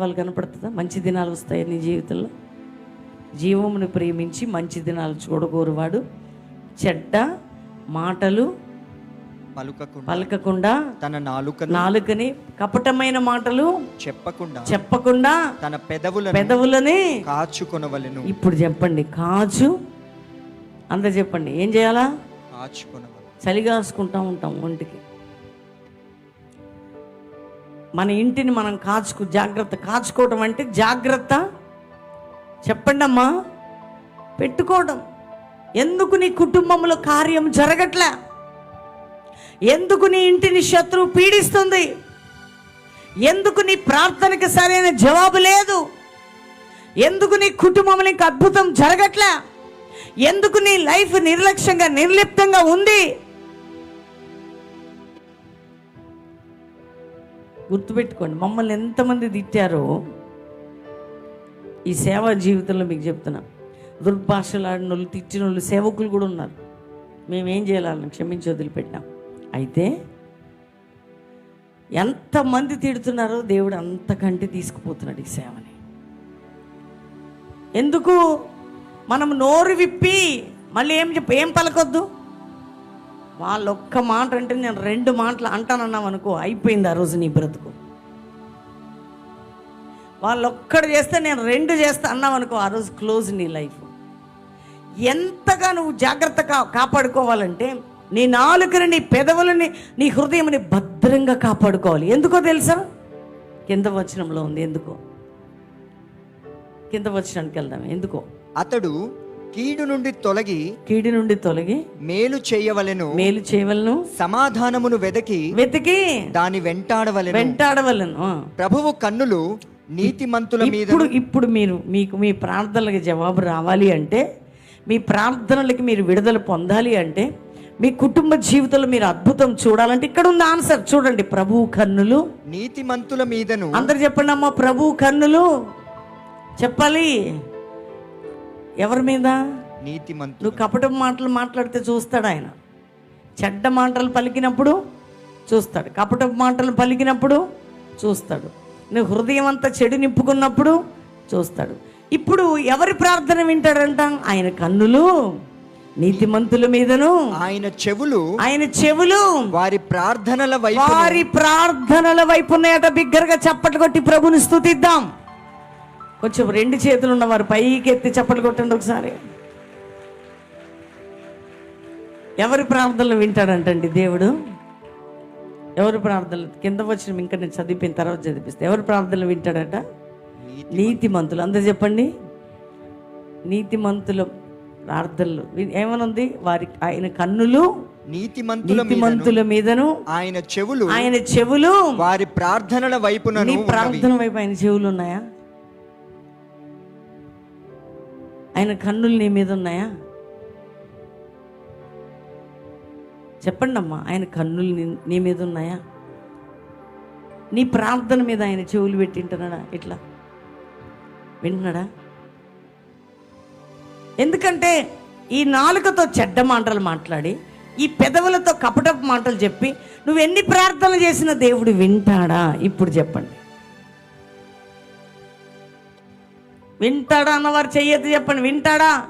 ఆనవాళ్ళు కనపడుతుందా? మంచి దినాలు వస్తాయి నీ జీవితంలో? జీవమును ప్రేమించి మంచి దినాలు చూడగోరువాడు. చెడ్డ మాటలు పలుకకుండా పలకకుండా తన నాలుకను నాలుకని కపటమైన మాటలు చెప్పకుండా చెప్పకుండా తన పెదవులను పెదవులని కాచుకొనవలెను. ఇప్పుడు చెప్పండి. కాచు అందరు చెప్పండి. ఏం చేయాలా? కాచుకొనవలెను. చలిగాసుకుంటా ఉంటాం ఒంటికి. మన ఇంటిని మనం కాచుకు జాగ్రత్త కాచుకోవడం అంటే జాగ్రత్త. చెప్పండి అమ్మా పెట్టుకోవడం. ఎందుకు నీ కుటుంబంలో కార్యం జరగట్లే? ఎందుకు నీ ఇంటిని శత్రువు పీడిస్తుంది? ఎందుకు నీ ప్రార్థనకి సరైన జవాబు లేదు? ఎందుకు నీ కుటుంబంలో అద్భుతం జరగట్లే? ఎందుకు నీ లైఫ్ నిర్లక్ష్యంగా నిర్లిప్తంగా ఉంది? గుర్తుపెట్టుకోండి. మమ్మల్ని ఎంతమంది తిట్టారో ఈ సేవా జీవితంలో మీకు చెప్తున్నా. దుర్భాషలాడిన వాళ్ళు తిట్టిన వాళ్ళు సేవకులు కూడా ఉన్నారు. మేమేం చేయాలని క్షమించి వదిలిపెట్టాం అయితే ఎంతమంది తిడుతున్నారో దేవుడు అంతకంటే తీసుకుపోతున్నాడు ఈ సేవని. ఎందుకు? మనం నోరు విప్పి మళ్ళీ ఏం చెప్ప ఏం పలకొద్దు? వాళ్ళు ఒక్క మాట అంటే నేను రెండు మాటలు అంటానన్నాం అనుకో అయిపోయింది ఆ రోజు నీ బ్రతుకు. వాళ్ళు ఒక్కడు చేస్తే నేను రెండు చేస్తా అన్నాం అనుకో ఆ రోజు క్లోజ్ నీ లైఫ్. ఎంతగా నువ్వు జాగ్రత్తగా కాపాడుకోవాలంటే నీ నాలుకని నీ పెదవులని నీ హృదయంని భద్రంగా కాపాడుకోవాలి. ఎందుకో తెలుసా? కింద వచనంలో ఉంది ఎందుకో? కింద వచనానికి వెళ్దాం ఎందుకో? అతడు కీడు నుండి తొలగి కీడి నుండి తొలగి మేలు చేయవలెను. మేలు చేయవలను. సమాధానమును వెదకి వెతికి దాని వెంటాడవలెను. వెంటాడవలను. ప్రభువు కన్నులు నీతిమంతుల మీద ఇప్పుడు ఇప్పుడు మీరు మీకు మీ ప్రార్థనలకు జవాబు రావాలి అంటే మీ ప్రార్థనలకి మీరు విడుదల పొందాలి అంటే మీ కుటుంబ జీవితంలో మీరు అద్భుతం చూడాలంటే ఇక్కడ ఉంది ఆన్సర్. చూడండి ప్రభు కన్నులు. నీతిమంతుల మీదను అందరు చెప్పండి అమ్మా ప్రభు కన్నులు. చెప్పాలి. ఎవరి మీద? నీతిమంతులు నువ్వు కపటం మాటలు మాట్లాడితే చూస్తాడు ఆయన. చెడ్డ మాటలు పలికినప్పుడు చూస్తాడు. కపటం మాటలు పలికినప్పుడు చూస్తాడు. నువ్వు హృదయం అంతా చెడు నింపుకున్నప్పుడు చూస్తాడు. ఇప్పుడు ఎవరి ప్రార్థన వింటాడంట? ఆయన కన్నులు నీతిమంతుల మీదను. ఆయన చెవులు ఆయన చెవులు. వారి ప్రార్థనల వైపు వారి ప్రార్థనల వైపు ఉన్నాయట బిగ్గరగా చప్పట్లు కొట్టి ప్రభుని స్తుతిద్దాం. కొంచెం రెండు చేతులు ఉన్నవారు పైకి ఎత్తి చప్పట్లు కొట్టండి ఒకసారి. ఎవరి ప్రార్థనలు వింటాడంటండి దేవుడు? ఎవరి ప్రార్థనలు? కింద వచ్చిన ఇంకా నేను చదివిన తర్వాత చదివిస్తే ఎవరి ప్రార్థనలు వింటాడట? నీతిమంతులు. అందరు చెప్పండి. నీతిమంతుల ప్రార్థనలు. వి- ఏమనుంది? వారి ఆయన కన్నులు మీదను నీతిమంతుల మీదను ఆయన చెవులు ఆయన చెవులు వారి ప్రార్థనల వైపునను నీ ఉన్నవి. ప్రార్థన వైపు ఆయన చెవులు ఉన్నాయా? ఆయన కన్నులు నీ మీద ఉన్నాయా? చెప్పండి అమ్మా ఆయన కన్నులు నీ- మీద ఉన్నాయా? నీ ప్రార్థన మీద ఆయన చెవులు పెట్టింటున్నాడా? ఇట్లా వింటున్నాడా? ఎందుకంటే ఈ నాలుకతో చెడ్డ మాటలు మాట్లాడి ఈ పెదవులతో కపటపు మాటలు చెప్పి నువ్వు ఎన్ని ప్రార్థనలు చేసినా దేవుడు వింటాడా? ఇప్పుడు చెప్పండి. వింటాడా అన్నవారు చెయ్యొద్దు చెప్పండి వింటాడా?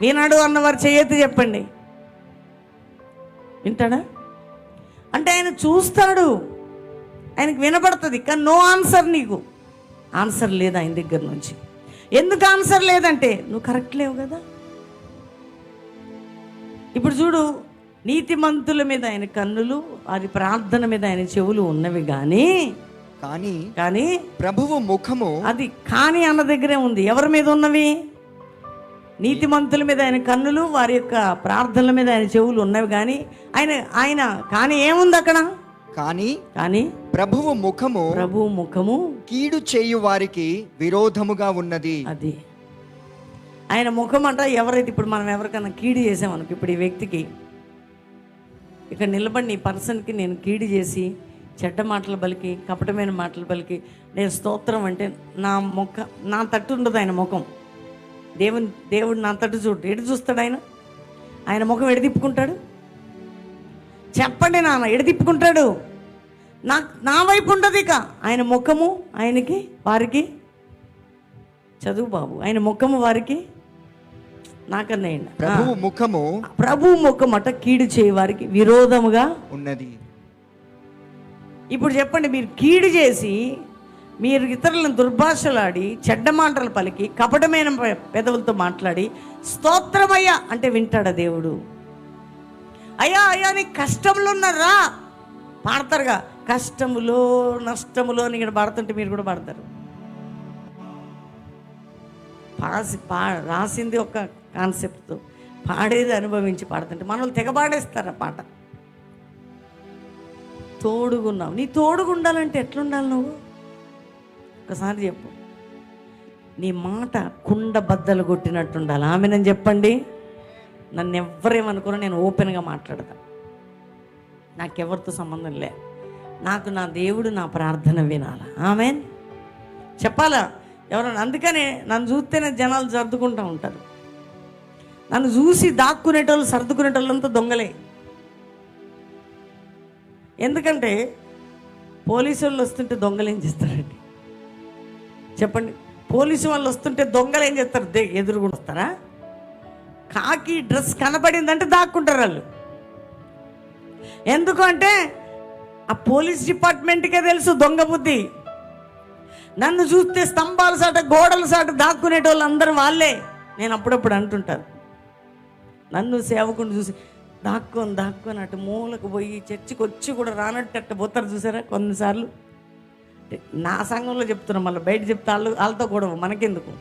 వినడు అన్నవారు చెయ్యొద్దు చెప్పండి. వింటాడా? అంటే ఆయన చూస్తాడు ఆయనకు వినపడుతుంది కానీ నో ఆన్సర్ నీకు. ఆన్సర్ లేదు ఆయన దగ్గర నుంచి. ఎందుకు ఆన్సర్ లేదంటే నువ్వు కరెక్ట్ లేవు కదా. ఇప్పుడు చూడు నీతిమంతుల మీద ఆయన కన్నులు వారి ప్రార్థన మీద ఆయన చెవులు ఉన్నవి కానీ కానీ కానీ ప్రభువు ముఖము అది కానీ అన్న దగ్గరే ఉంది. ఎవరి మీద ఉన్నవి? నీతిమంతుల మీద ఆయన కన్నులు వారి యొక్క ప్రార్థనల మీద ఆయన చెవులు ఉన్నవి కానీ ఆయన ఆయన కానీ ఏముంది అక్కడ? కానీ కానీ ప్రభువు ముఖము ప్రభు ముఖము కీడు చేయు వారికి విరోధముగా ఉన్నది. అది. ఆయన ముఖం అంట ఎవరైతే ఇప్పుడు మనం ఎవరికైనా కీడు చేసామనుకో ఇప్పుడు ఈ వ్యక్తికి ఇక్కడ నిలబడి ఈ పర్సన్కి నేను కీడు చేసి చెడ్డ మాటలు పలికి కపటమైన మాటలు పలికి నేను స్తోత్రం అంటే నా ముఖ నా తట్టు ఉండదు ఆయన ముఖం. దేవుని దేవుడు నా తట్టు చూడు. ఎటు చూస్తాడు ఆయన? ఆయన ముఖం ఎడదిప్పుకుంటాడు చెప్పండి నాన్న ఎడదిప్పుకుంటాడు నా నా వైపు ఉండదు ఇక. ఆయన ముఖము ఆయనకి వారికి చదువు బాబు. ఆయన ముఖము వారికి నాకన్నేయండి ప్రభువు ముఖము ప్రభు ముఖం అట కీడు చేయ వారికి విరోధముగా ఉన్నది. ఇప్పుడు చెప్పండి మీరు కీడు చేసి మీరు ఇతరులను దుర్భాషలాడి చెడ్డ మాటలు పలికి కపటమైన పెదవులతో మాట్లాడి స్తోత్రమయ్యా అంటే వింటాడా దేవుడు? అయ్యా అయ్యా నీ కష్టంలో ఉన్నారా పాడతారుగా కష్టములో నష్టములో అని ఇక్కడ పాడుతుంటే మీరు కూడా పాడతారు. పాసి పా రాసింది ఒక కాన్సెప్ట్తో పాడేది అనుభవించి పాడుతుంటే మనల్ని తెగబాడేస్తారు ఆ పాట. తోడుగున్నావు. నీ తోడుగా ఉండాలంటే ఎట్లుండాలి నువ్వు? ఒకసారి చెప్పు. నీ మాట కుండ బద్దలు కొట్టినట్టు ఉండాలి ఆమె నేను చెప్పండి. నన్ను ఎవరేమనుకున్నా నేను ఓపెన్గా మాట్లాడతా. నాకెవరితో సంబంధం లే. నాకు నా దేవుడు నా ప్రార్థన వినాలా? ఆమె చెప్పాలా? ఎవరన్నా? అందుకనే నన్ను చూస్తేనే జనాలు సర్దుకుంటూ ఉంటారు. నన్ను చూసి దాక్కునేటోళ్ళు సర్దుకునేటోళ్ళంతా దొంగలే. ఎందుకంటే పోలీసు వాళ్ళు వస్తుంటే దొంగలు ఏం చేస్తారండి? చెప్పండి. పోలీసు వాళ్ళు వస్తుంటే దొంగలు ఏం చేస్తారు? దే ఎదురుగుండా వస్తారా? కాకి డ్రెస్ కనపడిందంటే దాక్కుంటారు వాళ్ళు. ఎందుకు అంటే ఆ పోలీస్ డిపార్ట్మెంట్కే తెలుసు దొంగ బుద్ధి. నన్ను చూస్తే స్తంభాల సాట గోడల సాట దాక్కునేటోళ్ళు అందరూ వాళ్ళే. నేను అప్పుడప్పుడు అంటుంటాను. నన్ను సేవకుండా చూసి దాక్కొని దాక్కొని అటు మూలకు పోయి చర్చికి వచ్చి కూడా రానట్టు అట్ట పోతారు చూసారా కొన్నిసార్లు. నా సంఘంలో చెప్తున్నా మళ్ళీ బయట చెప్తే వాళ్ళు వాళ్ళతో కూడా మనకెందుకు?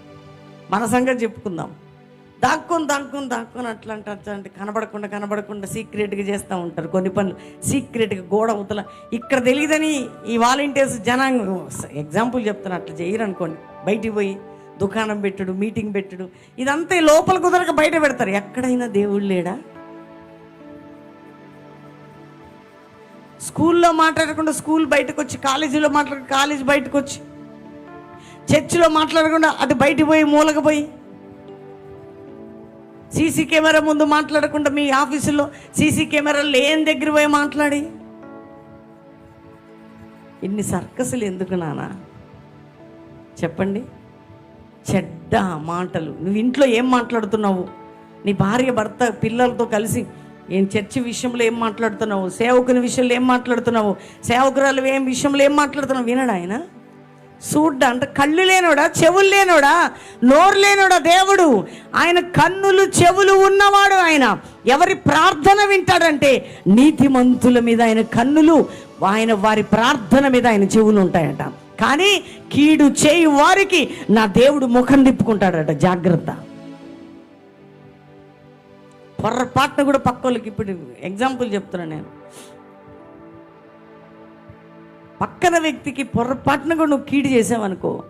మన సంగతి చెప్పుకుందాం. దాక్కొని దాక్కొని దాక్కొని అట్లా అంటే కనబడకుండా కనబడకుండా సీక్రెట్గా చేస్తూ ఉంటారు కొన్ని పనులు. సీక్రెట్గా గోడ అవతల ఇక్కడ తెలియదని ఈ వాలంటీర్స్ జనాంగం ఎగ్జాంపుల్ చెప్తున్నా అట్లా చేయరనుకోండి. బయటికి పోయి దుకాణం పెట్టడు మీటింగ్ పెట్టడు ఇదంతా ఈ లోపల కుదరక బయట పెడతారు. ఎక్కడైనా దేవుడు లేడా? స్కూల్లో మాట్లాడకుండా స్కూల్ బయటకు వచ్చి కాలేజీలో మాట్లాడ కాలేజ్ బయటకు వచ్చి చర్చిలో మాట్లాడకుండా అటు బయటికి పోయి మూలకపోయి సీసీ కెమెరా ముందు మాట్లాడకుండా మీ ఆఫీసులో సీసీ కెమెరా లేని దగ్గర పోయి మాట్లాడి. ఇన్ని సర్కసులు ఎందుకు నానా చెప్పండి. చెడ్డ మాటలు. నువ్వు ఇంట్లో ఏం మాట్లాడుతున్నావు? నీ భార్య భర్త పిల్లలతో కలిసి ఏం చర్చి విషయంలో ఏం మాట్లాడుతున్నావు? సేవకుని విషయంలో ఏం మాట్లాడుతున్నావు? సేవకురాలు ఏం విషయంలో ఏం మాట్లాడుతున్నావు? వినడా ఆయన? చూడ్డా? అంటే కళ్ళు లేనోడా? చెవులు లేనోడా? నోరు లేనోడా దేవుడు? ఆయన కన్నులు చెవులు ఉన్నవాడు ఆయన. ఎవరి ప్రార్థన వింటాడంటే నీతిమంతుల మీద ఆయన కన్నులు ఆయన వారి ప్రార్థన మీద ఆయన చెవులు ఉంటాయట. కానీ కీడు చేయి వారికి నా దేవుడు ముఖం తిప్పుకుంటాడట. జాగ్రత్త. పొరపాటున కూడా పక్కోళ్ళకి ఇప్పుడు ఎగ్జాంపుల్ చెప్తున్నా నేను. పక్కన వ్యక్తికి పొరపాటున కూడా నువ్వు కీడు చేసావనుకో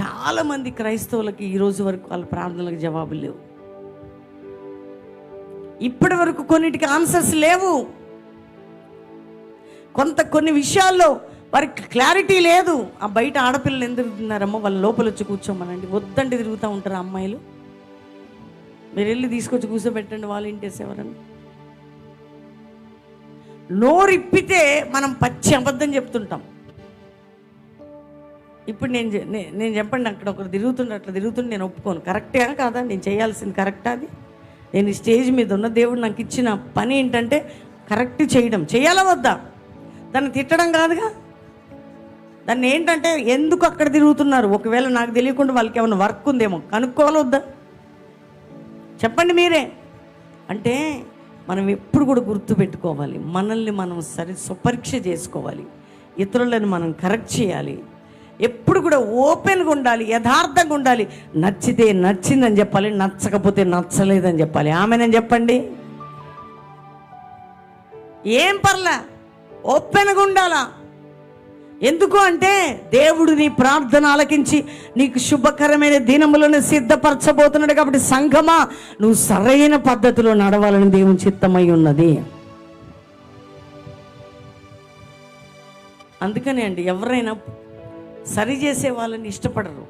చాలా మంది క్రైస్తవులకి ఈ రోజు వరకు వాళ్ళ ప్రార్థనలకు జవాబులు లేవు. ఇప్పటి వరకు కొన్నిటికి ఆన్సర్స్ లేవు. కొంత కొన్ని విషయాల్లో వారికి క్లారిటీ లేదు. ఆ బయట ఆడపిల్లలు ఎందుకు తిరుగుతున్నారమ్మో వాళ్ళ లోపల వచ్చి కూర్చోమనండి. వద్దంటే తిరుగుతూ ఉంటారు అమ్మాయిలు. మీరు వెళ్ళి తీసుకొచ్చి కూర్చోబెట్టండి వాళ్ళు ఇంటేసి ఎవరన్నా నోరిప్పితే మనం పచ్చి అబద్ధం చెప్తుంటాం. ఇప్పుడు నేను నేను చెప్పండి అక్కడ ఒకరు తిరుగుతుండే అట్లా తిరుగుతుంటే నేను ఒప్పుకోను. కరెక్టే కాదా? నేను చేయాల్సింది కరెక్టా అది? నేను ఈ స్టేజ్ మీద ఉన్న దేవుడు నాకు ఇచ్చిన పని ఏంటంటే కరెక్ట్ చేయడం. చేయాలా వద్దా? దాన్ని తిట్టడం కాదుగా? దాన్ని ఏంటంటే ఎందుకు అక్కడ తిరుగుతున్నారు? ఒకవేళ నాకు తెలియకుండా వాళ్ళకి ఏమైనా వర్క్ ఉందేమో కనుక్కోవాలొద్దా? చెప్పండి మీరే. అంటే మనం ఎప్పుడు కూడా గుర్తు పెట్టుకోవాలి. మనల్ని మనం సరి సుపరీక్ష చేసుకోవాలి. ఇతరులను మనం కరెక్ట్ చేయాలి. ఎప్పుడు కూడా ఓపెన్గా ఉండాలి యథార్థంగా ఉండాలి. నచ్చితే నచ్చిందని చెప్పాలి నచ్చకపోతే నచ్చలేదని చెప్పాలి. ఆమెనని చెప్పండి. ఏం పర్లే. ఓపెన్గా ఉండాలా? ఎందుకు అంటే దేవుడు నీ ప్రార్థన ఆలకించి నీకు శుభకరమైన దినములను సిద్ధపరచబోతున్నాడు కాబట్టి సంఘమా నువ్వు సరైన పద్ధతిలో నడవాలని దేవుని చిత్తమై ఉన్నది. అందుకనే అండి ఎవరైనా సరి చేసే వాళ్ళని ఇష్టపడరు.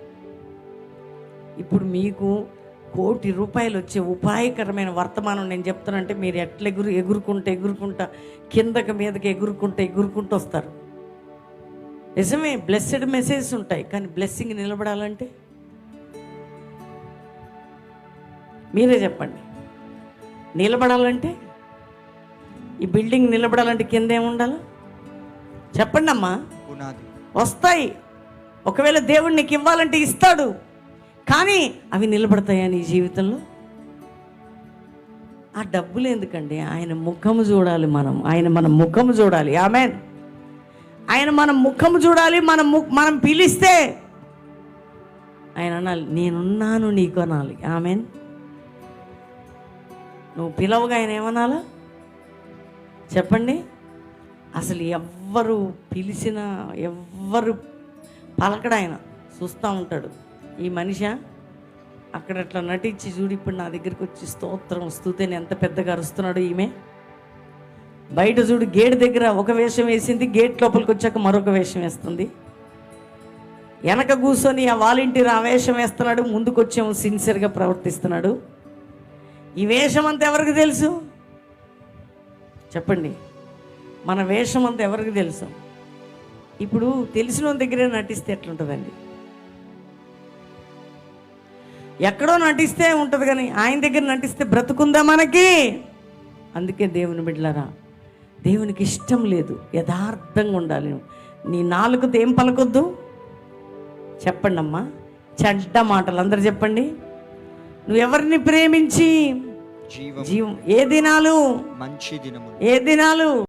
ఇప్పుడు మీకు కోటి రూపాయలు వచ్చే ఉపాయకరమైన వర్తమానం నేను చెప్తానంటే మీరు ఎట్లా ఎగురు ఎగురుకుంటా ఎగురుకుంటా కిందకి మీదకి ఎగురుకుంటా ఎగురుకుంటూ వస్తారు. నిజమే బ్లెస్సెడ్ మెసేజెస్ ఉంటాయి కానీ బ్లెస్సింగ్ నిలబడాలంటే? మీరే చెప్పండి. నిలబడాలంటే? ఈ బిల్డింగ్ నిలబడాలంటే కింద ఏముండాలి చెప్పండి అమ్మా. పునాది. వస్తాయి. ఒకవేళ దేవుడు నీకు ఇవ్వాలంటే ఇస్తాడు. కానీ అవి నిలబడతాయా నీ జీవితంలో? ఆ డబ్బులు ఎందుకండి? ఆయన ముఖము చూడాలి మనం. ఆయన మన ముఖము చూడాలి. ఆమె ఆయన మన ముఖము చూడాలి మనం మనం పిలిస్తే. ఆయన అనాలి నేనున్నాను నీకు అనాలి. ఆమెన్. నువ్వు పిలవగా ఆయన ఏమనాలా? చెప్పండి. అసలు ఎవ్వరు పిలిచినా ఎవ్వరు పలకడు ఆయన. చూస్తూ ఉంటాడు. ఈ మనిషి అక్కడ అట్లా నటించి చూడు ఇప్పుడు నా దగ్గరికి వచ్చి స్తోత్రం స్థుతిని ఎంత పెద్దగా అరుస్తున్నాడు ఈమె. బయట చూడు గేట్ దగ్గర ఒక వేషం వేసింది గేట్ లోపలికి వచ్చాక మరొక వేషం వేస్తుంది. వెనక కూర్చొని ఆ వాలంటీర్ ఆ వేషం వేస్తున్నాడు ముందుకొచ్చేమో సిన్సియర్గా ప్రవర్తిస్తున్నాడు. ఈ వేషం అంతా ఎవరికి తెలుసు? చెప్పండి. మన వేషం అంతా ఎవరికి తెలుసు? ఇప్పుడు తెలిసిన వాళ్ళ దగ్గరే నటిస్తే ఎట్లుంటుందండి? ఎక్కడో నటిస్తే ఉంటుంది కానీ ఆయన దగ్గర నటిస్తే బ్రతుకుందా మనకి? అందుకే దేవుని బిడ్డలరా దేవునికి ఇష్టం లేదు. యథార్థంగా ఉండాలి. నీ నాలుగుతో ఏం పలకొద్దు? చెప్పండి అమ్మా చెడ్డ మాటలు అందరు చెప్పండి. నువ్వు ఎవరిని ప్రేమించి జీవం. ఏ దినాలు? మంచి దినములు. ఏ దినాలు?